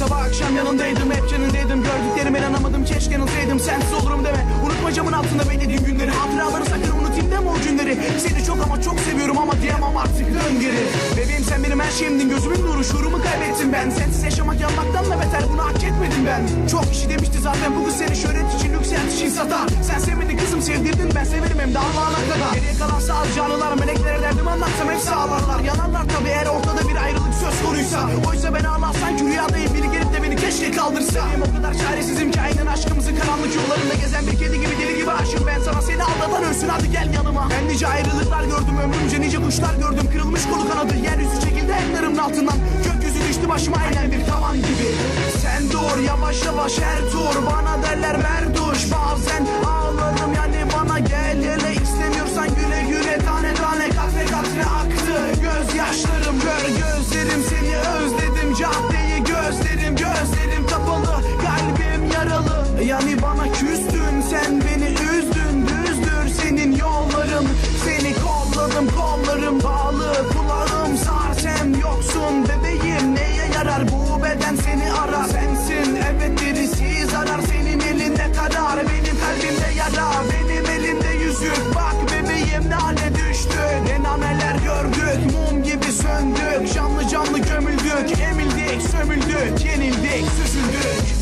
Sabah akşam yanındaydım hep canındaydım. Gördüklerime inanamadım keşke yanılsaydım. Sensiz olurum deme. Unutma camın altında beklediğim günleri. Hatıraları sakın unutayım deme o günleri. Seni çok ama çok seviyorum ama diyemem artık. Dön geri. Bebeğim sen benim her şeyimdin. Gözümün nuru şuurumu kaybettim ben. Sensiz yaşamak yanmaktan da beter. Bunu hak etmedim ben. Çok kişi demişti zaten bu kız seni şöhret için yükselt için satar. Sen sevmedin kızım sevdirdin. Ben severim hem de Allah'ına kadar Geriye kalan sadece anılar meleklere derdim anlatsam hepsi ağlarlar. Yanarlar tabii eğer ortada bir ayrılık söz konuysa. Oysa ben ağlarsam ki karanlık yollarında gezen bir kedi gibi deli gibi aşığım Ben sana seni aldatan ölsün hadi gel yanıma. Ben nice ayrılıklar gördüm ömrümce nice kuşlar gördüm. Kırılmış kolu kanadı yeryüzü çekildi ellerimün altından. Gökyüzü düştü başıma aynen bir tavan gibi. Sen dur yavaş yavaş her tur. Bana derler merduş bazen ağlarım. Yani bana gel hele istemiyorsan güle güle. Tane tane katre katre aktı. Gözyaşlarım gör gözlerim seni özledim. Caddeyi gözlerim gözlerim kapalı. Kalbim yaralı. Yani bana This is good.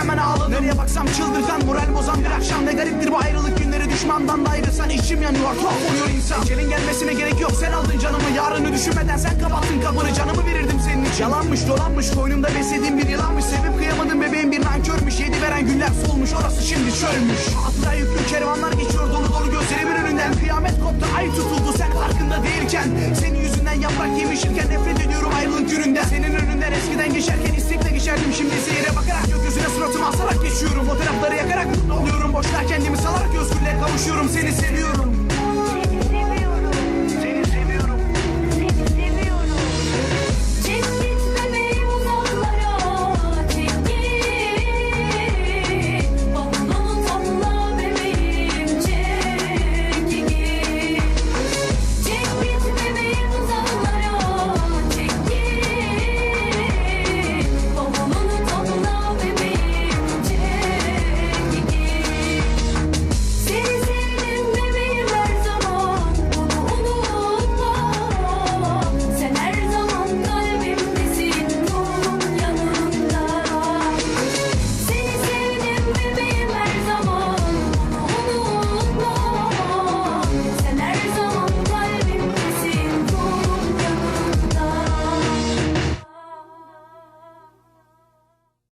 Hemen ağladım. Nereye baksam çıldırtan moral bozan bir akşam Ne gariptir bu ayrılık günleri. Düşmandan da ayrılsan içim yanıyor tuhaf oluyor insan. Ecelin gelmesine gerek yok sen aldın canımı. Yarını düşünmeden sen kapattın kapını. Canımı verirdim senin için. Yalanmış dolanmış koynumda beslediğim bir yılanmış. Sevip kıyamadım bebeğim bir nankörmüş. Yedi veren günler solmuş orası şimdi çölmüş. Hatıra yüklü kervanlar geçiyor dolu